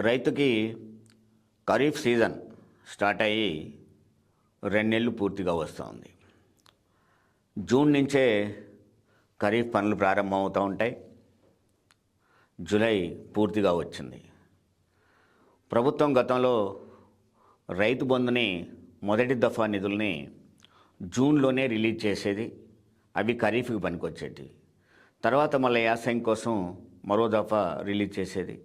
రైతుకి kharif season start అయ్యి రెండు నెలలు పూర్తిగా వస్తుంది. జూన్ నుంచే ఖరీఫ్ పనులు ప్రారంభమవుతూ ఉంటాయి. జూలై పూర్తిగా వచ్చింది. ప్రభుత్వం గతంలో రైతు బంధుని మొదటి దఫా నిధుల్ని జూన్లోనే రిలీజ్ చేసేది. అవి ఖరీఫ్కి పనికొచ్చేటి తర్వాత మళ్ళీ యాసంగి కోసం మరో దఫా రిలీజ్ చేసేది.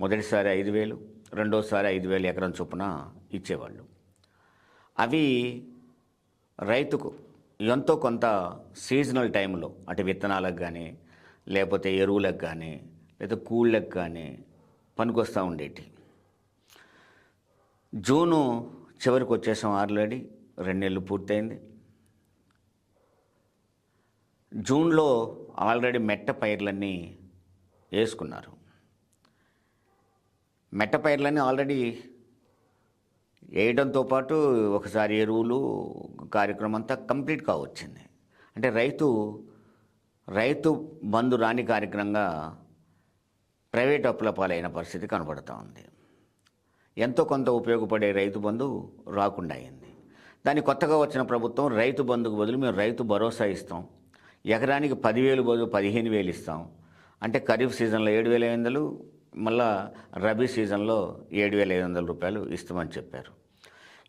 మొదటిసారి ఐదు వేలు రెండోసారి ఐదు వేలు ఎకరం చొప్పున ఇచ్చేవాళ్ళు. అవి రైతుకు ఎంతో కొంత సీజనల్ టైంలో అటు విత్తనాలకు కానీ లేకపోతే ఎరువులకు కానీ లేదా కూళ్ళకు కానీ పనికొస్తూ ఉండేటి. జూను చివరికి వచ్చేసాం ఆల్రెడీ రెండు నెలలు పూర్తయింది. జూన్లో ఆల్రెడీ మెట్ట పైర్లన్నీ వేసుకున్నారు. మెట్ట ఆల్రెడీ వేయడంతో పాటు ఒకసారి ఎరువులు కార్యక్రమం అంతా కంప్లీట్గా వచ్చింది అంటే రైతు రైతు బంధు రాని కార్యక్రమంగా ప్రైవేట్ అప్పుల పాలైన పరిస్థితి కనబడుతూ ఉంది. ఎంతో కొంత ఉపయోగపడే రైతు బంధు రాకుండా అయింది. దాని కొత్తగా వచ్చిన ప్రభుత్వం రైతు బంధుకు బదులు మేము రైతు భరోసా ఇస్తాం. ఎకరానికి పదివేలు బదులు పదిహేను వేలు ఇస్తాం. అంటే ఖరీఫ్ సీజన్లో ఏడు వేల ఐదు వందలు మళ్ళా రబీ సీజన్లో ఏడు వేల ఐదు వందల రూపాయలు ఇస్తామని చెప్పారు.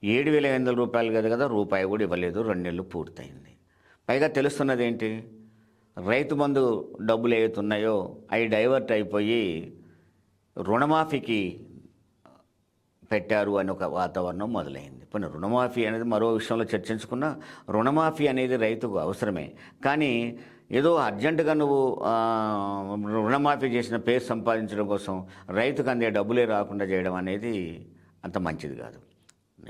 ఏడు వేల ఐదు వందల రూపాయలు కదా కదా రూపాయి కూడా ఇవ్వలేదు రెండు నెలలు పూర్తయింది. పైగా తెలుస్తున్నది ఏంటి? రైతు బంధు డబ్బులు ఏవైతున్నాయో అవి డైవర్ట్ అయిపోయి రుణమాఫీకి పెట్టారు అని ఒక వాతావరణం మొదలైంది. పోనీ రుణమాఫీ అనేది మరో విషయంలో చర్చించుకున్నా రుణమాఫీ అనేది రైతుకు అవసరమే. కానీ ఏదో అర్జెంటుగా నువ్వు రుణమాఫీ చేసిన పేరు సంపాదించడం కోసం రైతుకు అందే డబ్బులే రాకుండా చేయడం అనేది అంత మంచిది కాదు.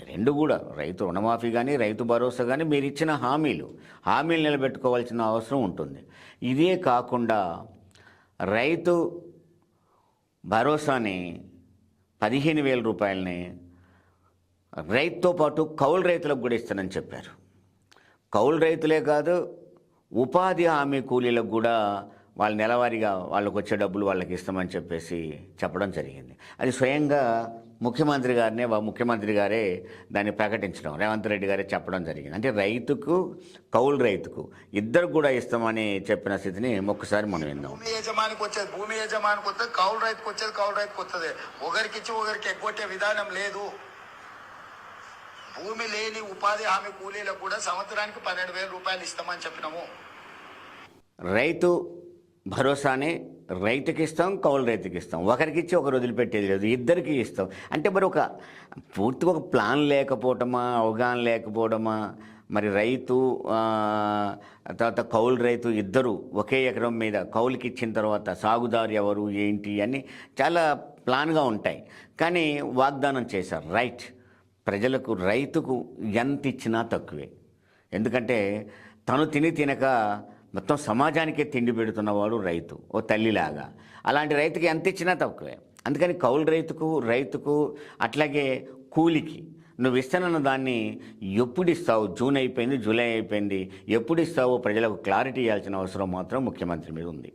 రెండు కూడా రైతు రుణమాఫీ కానీ రైతు భరోసా కానీ మీరు ఇచ్చిన హామీలు. హామీలు నిలబెట్టుకోవాల్సిన అవసరం ఉంటుంది. ఇదే కాకుండా రైతు భరోసాని పదిహేను వేల రూపాయలని రైతుతో పాటు కౌలు రైతులకు కూడా ఇస్తానని చెప్పారు. కౌలు రైతులే కాదు ఉపాధి హామీ కూలీలకు కూడా వాళ్ళ నెలవారీగా వాళ్ళకు వచ్చే డబ్బులు వాళ్ళకి ఇస్తామని చెప్పేసి చెప్పడం జరిగింది. అది స్వయంగా ముఖ్యమంత్రి గారినే వా- ముఖ్యమంత్రి గారే దాన్ని ప్రకటించడం. రేవంత్ రెడ్డి గారే చెప్పడం జరిగింది. అంటే రైతుకు కౌలు రైతుకు ఇద్దరు కూడా ఇస్తామని చెప్పిన స్థితిని ఒక్కసారి మనం విందాం. భూమి యజమానికి వచ్చేది భూమి యజమానికి వస్తుంది కౌలు రైతుకు వచ్చేది కౌలు రైతుకు వస్తుంది. ఒకరికి ఇచ్చి ఒకరికి ఎగ్గొట్టే విధానం లేదు. భూమి లేని ఉపాధి హామీ కూలీలకు కూడా సంవత్సరానికి పన్నెండు వేల రూపాయలు ఇస్తామని చెప్పినాము. రైతు భరోసానే రైతుకి ఇస్తాం కౌలు రైతుకి ఇస్తాం ఒకరికి ఇచ్చి ఒకరు వదిలిపెట్టేది లేదు ఇద్దరికి ఇస్తాం. అంటే మరి ఒక పూర్తిగా ఒక ప్లాన్ లేకపోవటమా అవగాహన లేకపోవడమా మరి రైతు తర్వాత కౌలు రైతు ఇద్దరు ఒకే ఎకరం మీద కౌలుకి ఇచ్చిన తర్వాత సాగుదారు ఎవరు ఏంటి అని చాలా ప్లాన్గా ఉంటాయి. కానీ వాగ్దానం చేశారు రైట్ ప్రజలకు రైతుకు ఎంత ఇచ్చినా తక్కువే. ఎందుకంటే తను తిని తినక మొత్తం సమాజానికే తిండి పెడుతున్నవాడు రైతు ఓ తల్లిలాగా. అలాంటి రైతుకి ఎంత ఇచ్చినా తక్కువే. అందుకని కౌలు రైతుకు రైతుకు అట్లాగే కూలికి నువ్వు ఇస్తానన్న దాన్ని ఎప్పుడు ఇస్తావు జూన్ అయిపోయింది జూలై అయిపోయింది. ఎప్పుడు ఇస్తావో ప్రజలకు క్లారిటీ ఇవ్వాల్సిన అవసరం మాత్రం ముఖ్యమంత్రి మీద ఉంది.